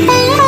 哦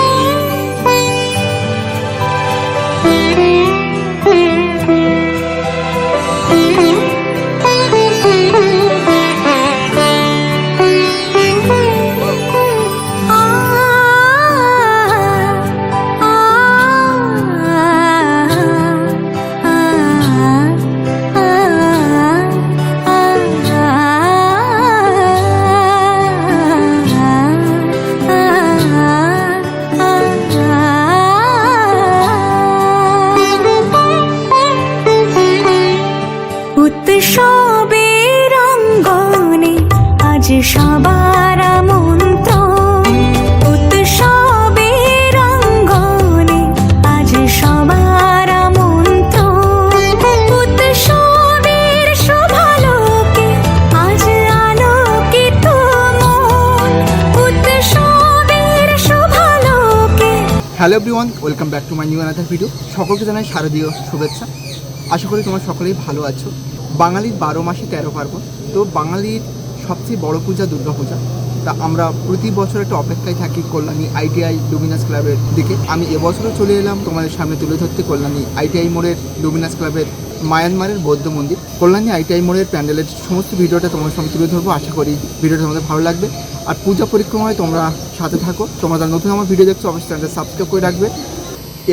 hello everyone, welcome back to my new another video. সকলকে জানাই শারদীয় শুভেচ্ছা। আশা করি তোমার সকলেই ভালো আছো। বাঙালির বারো মাসে তেরো পার্বণ, তো বাঙালির সবচেয়ে বড় পূজা দুর্গা পূজা। তা আমরা প্রতি বছর একটা অপেক্ষায় থাকি কল্যাণী আইটিআই ডোমিনাস ক্লাবের দিকে। আমি এবছরও চলে এলাম তোমাদের সামনে তুলে ধরতে কল্যাণী আইটিআই মোড়ের ডোমিনাস ক্লাবের মায়ানমারের বৌদ্ধ মন্দির। কল্যাণী, আইটিআই মোড়ের প্যান্ডেলের সমস্ত ভিডিওটা তোমার সঙ্গে তুলে ধরবো। আশা করি ভিডিওটা তোমাদের ভালো লাগবে। আর পূজা পরিক্রমায় তোমরা সাথে থাকো। তোমরা যারা নতুন আমার ভিডিও দেখছ, অবশ্যই চ্যানেলটা সাবস্ক্রাইব করে রাখবে।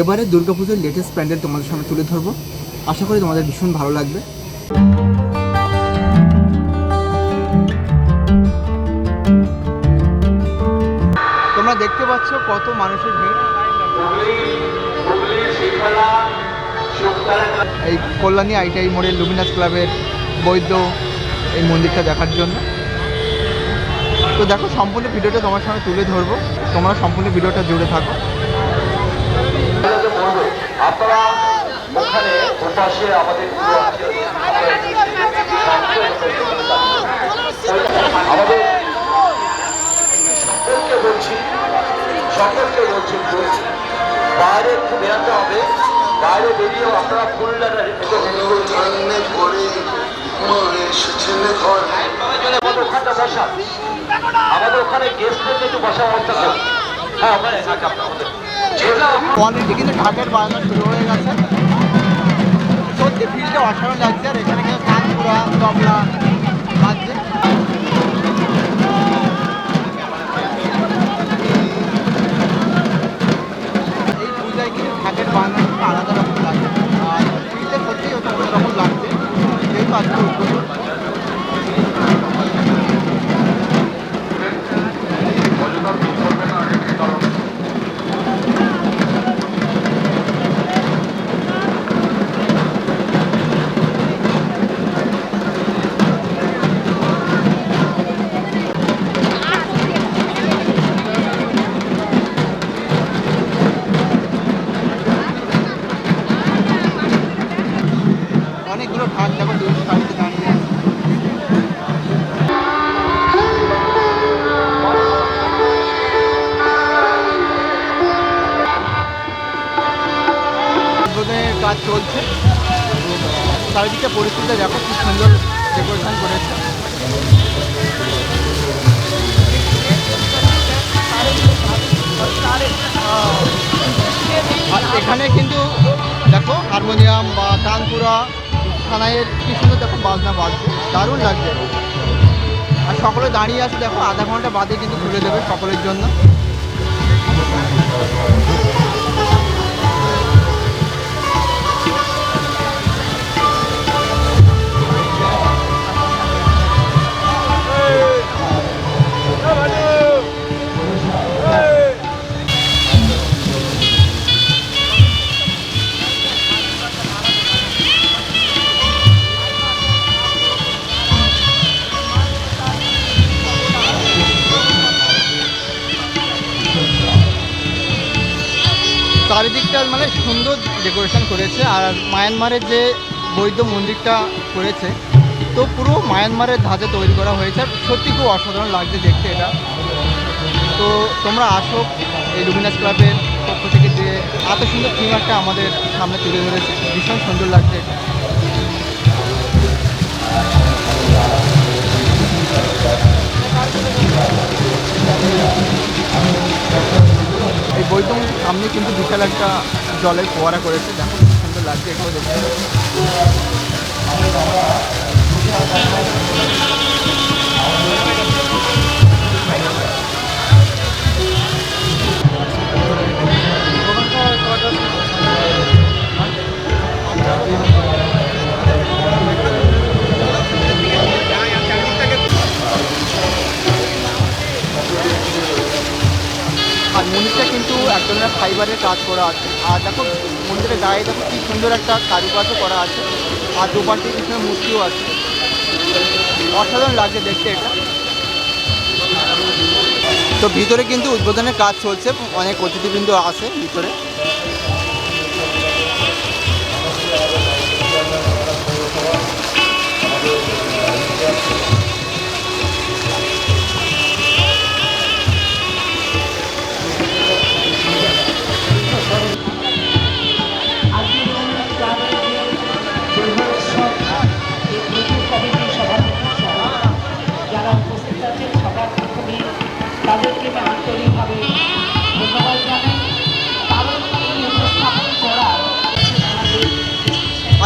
এবারে দুর্গাপুজোর লেটেস্ট প্যান্ডেল তোমাদের সামনে তুলে ধরবো। আশা করি তোমাদের ভীষণ ভালো লাগবে। তোমরা দেখতে পাচ্ছ কত মানুষের ভিড়। এই কল্যাণী আইটিআই মোড়ের লুমিনাস ক্লাবের বৈদ্য এই মন্দিরটা দেখার জন্য। তো দেখো, সম্পূর্ণ ভিডিওটা তোমার সামনে তুলে ধরবো। তোমরা সম্পূর্ণ ভিডিওটা জুড়ে থাকো। সকলকে বলছি বলছি বাইরে একটু হবে। বাইরে বেরিয়েও আপনারা ফুলদাটা রেখে আমাদের ওখানটা বসা। আমাদের ওখানে গেস্টদেরকে একটু বসার ব্যবস্থা করুন। হ্যাঁ ওখানে অলরেডি কিন্তু ঢাকের বাজানো শুরু হয়ে গেছে। সত্যি ফিল্ডটা অসাধারণ লাগছে আর এখানে কিন্তু কানপুরা তবলা কাজ চলছে। চারিদিকে পরিস্থিতি দেখো খুব সুন্দর ডেকোরেশন করেছে। আর এখানে কিন্তু দেখো হারমোনিয়াম বা তানপুরা থানায়ের কি সুন্দর দেখো বাজনা বাজছে, দারুণ লাগছে। আর সকলে দাঁড়িয়ে আছে, দেখো আধা ঘণ্টা বাদে কিন্তু খুলে দেবে সকলের জন্য। মানে সুন্দর ডেকোরেশন করেছে আর মায়ানমারের যে বৈদ্য মন্দিরটা করেছে, তো পুরো মায়ানমারের ধাঁচে তৈরি করা হয়েছে। সত্যি খুব অসাধারণ লাগছে দেখতে এটা। তো তোমরা আসো এই লুমিনাস ক্লাবের পক্ষ থেকে যে এত সুন্দর থিম একটা আমাদের সামনে তুলে ধরেছে। ভীষণ সুন্দর লাগছে। এটা বৈদ্যমন্দির সামনে কিন্তু বিশাল একটা জলের ফোয়ারা করেছে। দেখো সুন্দর লাগছে এটাও দেখতে। মন্দিরটা কিন্তু এক ধরনের ফাইবারের কাজ করা আছে। আর দেখো, মন্দিরের গায়ে দেখো কি সুন্দর একটা কারুকাজও করা আছে। আর দুপাশে কিছু মূর্তিও আছে। অসাধারণ লাগছে দেখতে এটা। তো ভিতরে কিন্তু উদ্বোধনের কাজ চলছে। অনেক অতিথিবৃন্দ আছে ভিতরে।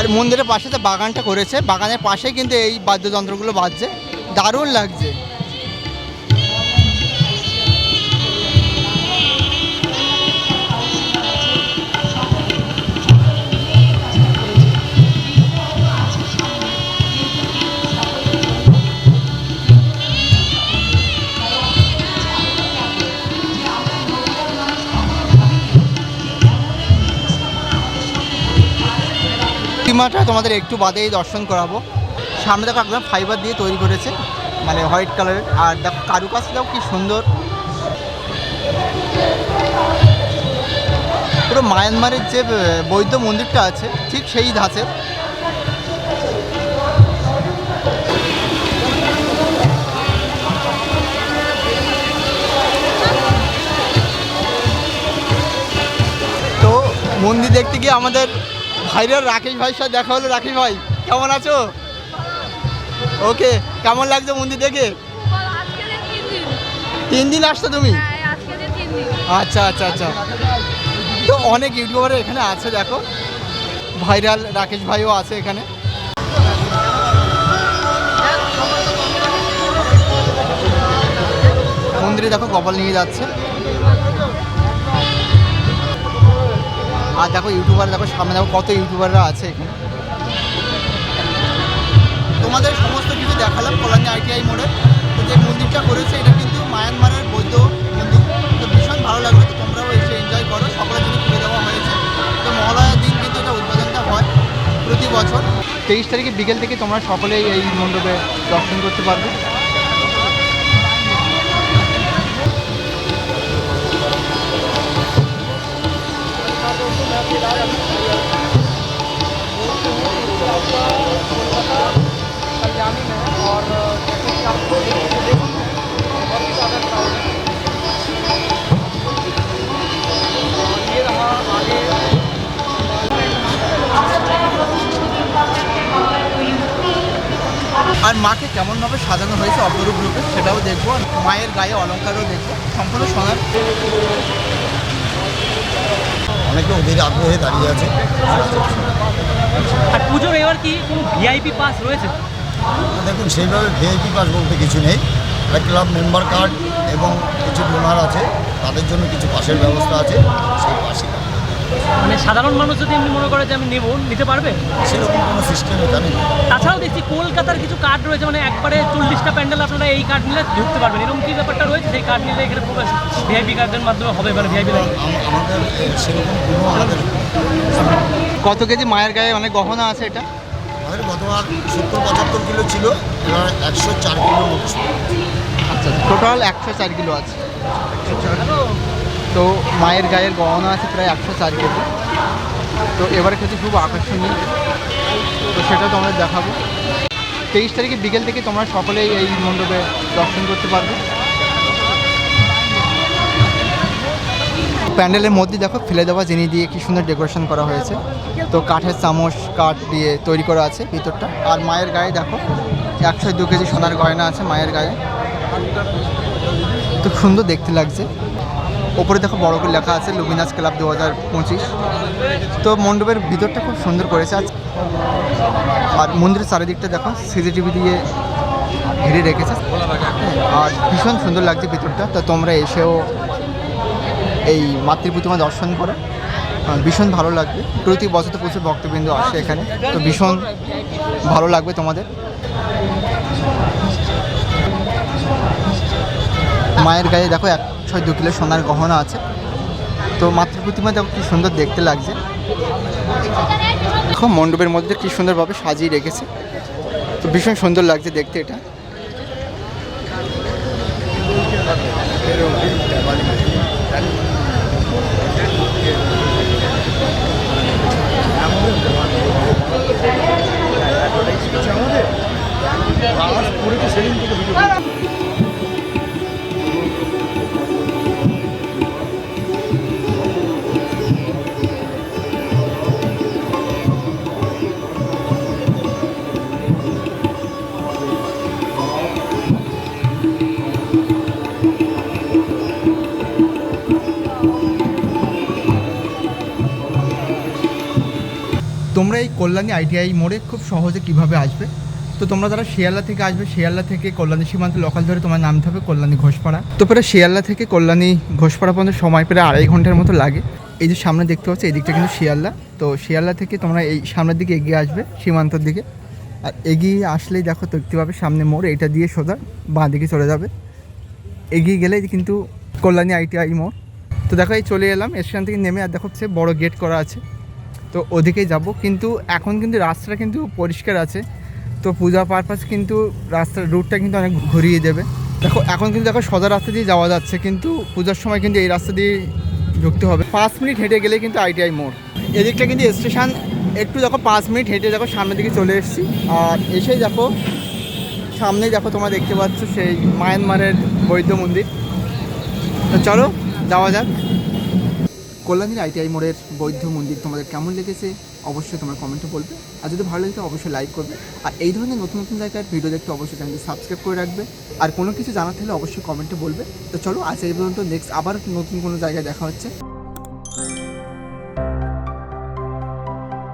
আর মন্দিরের পাশে তো বাগানটা করেছে। বাগানের পাশে কিন্তু এই বাদ্যযন্ত্রগুলো বাজছে। দারুণ লাগছে। প্রতিমাটা তোমাদের একটু বাদেই দর্শন করাবো। সামনে দেখো একদম ফাইবার দিয়ে তৈরি করেছে মানে হোয়াইট কালারের আর দেখো কারুকাজটাও কি সুন্দর। পুরো মায়ানমারের যে বৌদ্ধ মন্দিরটা আছে, ঠিক সেই ধাঁচের তো মন্দির দেখতে গিয়ে আমাদের ভাইরাল রাকেশ ভাইয়ের সাথে দেখা হলো রাকেশ ভাই। কেমন আছো? ওকে, কেমন লাগছে মন্দির দেখে? তিন দিন আসছো তুমি? আচ্ছা আচ্ছা আচ্ছা। তো অনেক ইউটিউবার এখানে আছে, দেখো। ভাইরাল রাকেশ ভাইও আছে এখানে। মন্দিরে দেখো কপাল নিয়ে যাচ্ছে। আর দেখো ইউটিউবার দেখো সামনে দেখো কত ইউটিউবাররা আছে এখানে। তোমাদের সমস্ত কিছু দেখালাম কল্যাণী আইটিআই মোড়ে। তো যে মন্দিরটা করেছে, এটা কিন্তু মায়ানমারের বৌদ্ধ মন্দির তো ভীষণ ভালো লাগল তো তোমরাও এসে এনজয় করো। সকলের জন্য খুলে দেওয়া হয়েছে। তো মহালয়ার দিন কিন্তু এটা উদ্বোধনটা হয় প্রতি বছর। তেইশ তারিখে বিকেল থেকে তোমরা সকলেই এই মণ্ডপে দর্শন করতে পারবে। মাকে কেমনভাবে সাজানো হয়েছে অপরূপ রূপে সেটাও দেখব। আর মায়ের গায়ে অলঙ্কারও দেখব। সম্পূর্ণ সোনার। অনেকে ওদের আগ্রহে দাঁড়িয়ে আছে। আর পুজোর এবার কি কোনো ভিআইপি পাস রয়েছে? দেখুন সেইভাবে ভিআইপি পাস বলতে কিছু নেই। একটা ক্লাব মেম্বার কার্ড এবং কিছু ডোনার আছে। তাদের জন্য কিছু পাসের ব্যবস্থা আছে। সেই পাশে মানে সাধারণ মানুষ যদি এমনি মনে করে যে আমি নেব নিতে পারবে? সেরকম কোনো সিস্টেম নেই। তাছাড়াও দেখছি কলকাতার কিছু কার্ড রয়েছে মানে একবারে চল্লিশটা প্যান্ডেল আপনারা এই কার্ড নিলে ঢুকতে পারবেন। এরকম কি ব্যাপারটা রয়েছে? সেই কার্ড নিলে এখানে প্রবেশ ভিআইপি কার্ডের মাধ্যমে হবে মানে ভিআইপি লাইন আমাদের সেরকম কোনো আমাদের কত কেজি? মায়ের গায়ে অনেক গহনা আছে এটা? আমাদের গতবার সত্তর পঁচাত্তর কিলো ছিল এবার একশো চার কিলো আচ্ছা টোটাল একশো চার কিলো আছে। তো মায়ের গায়ের গহনা আছে প্রায় একশো চার কেজি। তো এবারে ক্ষেত্রে খুব আকর্ষণীয়। তো সেটা তোমাদের দেখাবো। তেইশ তারিখে বিকেল থেকে তোমরা সকলেই এই মণ্ডপে দর্শন করতে পারবে। প্যান্ডেলের মধ্যে দেখো, ফেলে দেওয়া জিনিস দিয়ে কি সুন্দর ডেকোরেশন করা হয়েছে। তো কাঠের চামচ, কাঠ দিয়ে তৈরি করা আছে ভিতরটা। আর মায়ের গায়ে দেখো, একশো দু কেজি সোনার গয়না আছে মায়ের গায়ে। তো সুন্দর দেখতে লাগছে। ওপরে দেখো বড় করে লেখা আছে লুমিনাস ক্লাব দু হাজার পঁচিশ। তো মণ্ডপের ভিতরটা খুব সুন্দর করেছে। আজ আর মন্দিরের চারিদিকটা দেখো, সিসিটিভি দিয়ে ঘিরে রেখেছে। আর ভীষণ সুন্দর লাগছে ভিতরটা। তো তোমরা এসেও এই মাতৃ প্রতিমা দর্শন করো। ভীষণ ভালো লাগবে। প্রতি বছর তো প্রচুর ভক্তবৃন্দ আসে এখানে। তো ভীষণ ভালো লাগবে তোমাদের। মায়ের গায়ে দেখো এক ছয় দু কিলো সোনার গহনা আছে। তো মাতৃ প্রতিমা দেখো কি সুন্দর দেখতে লাগছে। দেখো মণ্ডপের মধ্যে কি সুন্দরভাবে সাজিয়ে রেখেছে। তো ভীষণ সুন্দর লাগছে দেখতে এটা। তোমরা এই কল্যাণী আইটিআই মোড়ে খুব সহজে কীভাবে আসবে? তো তোমরা যারা শিয়ালদা থেকে আসবে, শিয়ালদা থেকে কল্যাণী সীমান্ত লোকাল ধরে তোমার নামতে হবে কল্যাণী ঘোষপাড়া। তো পরে শিয়ালদা থেকে কল্যাণী ঘোষপাড়া পর্যন্ত সময় প্রায় আড়াই ঘণ্টার মতো লাগে। এই যে সামনে দেখতে পাচ্ছ এই দিকটা কিন্তু শিয়ালদা। তো শিয়ালদা থেকে তোমরা এই সামনের দিকে এগিয়ে আসবে, সীমান্তর দিকে। আর এগিয়ে আসলেই দেখো, দেখতে পাবে সামনে মোড়, এটা দিয়ে সোজা বাঁ দিকে চলে যাবে। এগিয়ে গেলেই কিন্তু কল্যাণী আইটিআই মোড়। তো দেখো, এই চলে এলাম স্টেশন থেকে নেমে আর দেখো সে বড় গেট করা আছে। তো ওদিকেই যাব। কিন্তু এখন কিন্তু রাস্তাটা কিন্তু পরিষ্কার আছে। তো পূজা পারপাস কিন্তু রাস্তার রুটটা কিন্তু অনেক ঘুরিয়ে দেবে। দেখো, এখন কিন্তু দেখো সোজা রাস্তা দিয়ে যাওয়া যাচ্ছে, কিন্তু পূজার সময় কিন্তু এই রাস্তা দিয়ে ঢুকতে হবে। পাঁচ মিনিট হেঁটে গেলে কিন্তু আইটিআই মোড়। এদিকটা কিন্তু স্টেশন একটু দেখো পাঁচ মিনিট হেঁটে দেখো সামনের দিকে চলে এসেছি। আর এসেই দেখো, সামনেই দেখো তোমরা দেখতে পাচ্ছ সেই মায়ানমারের বৈদ্য মন্দির। তো চলো, যাওয়া যাক। কল্যাণীর আইটিআই মোড়ের বৈধ মন্দির তোমাদের কেমন লেগেছে অবশ্যই তোমার কমেন্টে বলবে। আর যদি ভালো লাগে অবশ্যই লাইক করবে। আর এই ধরনের নতুন নতুন জায়গার ভিডিও দেখতে অবশ্যই চ্যানেলটি সাবস্ক্রাইব করে রাখবে। আর কোনো কিছু জানার থাকলে অবশ্যই কমেন্টে বলবে। তো চলো আজ এই পর্যন্ত নেক্সট আবার নতুন কোনো জায়গায় দেখা হচ্ছে।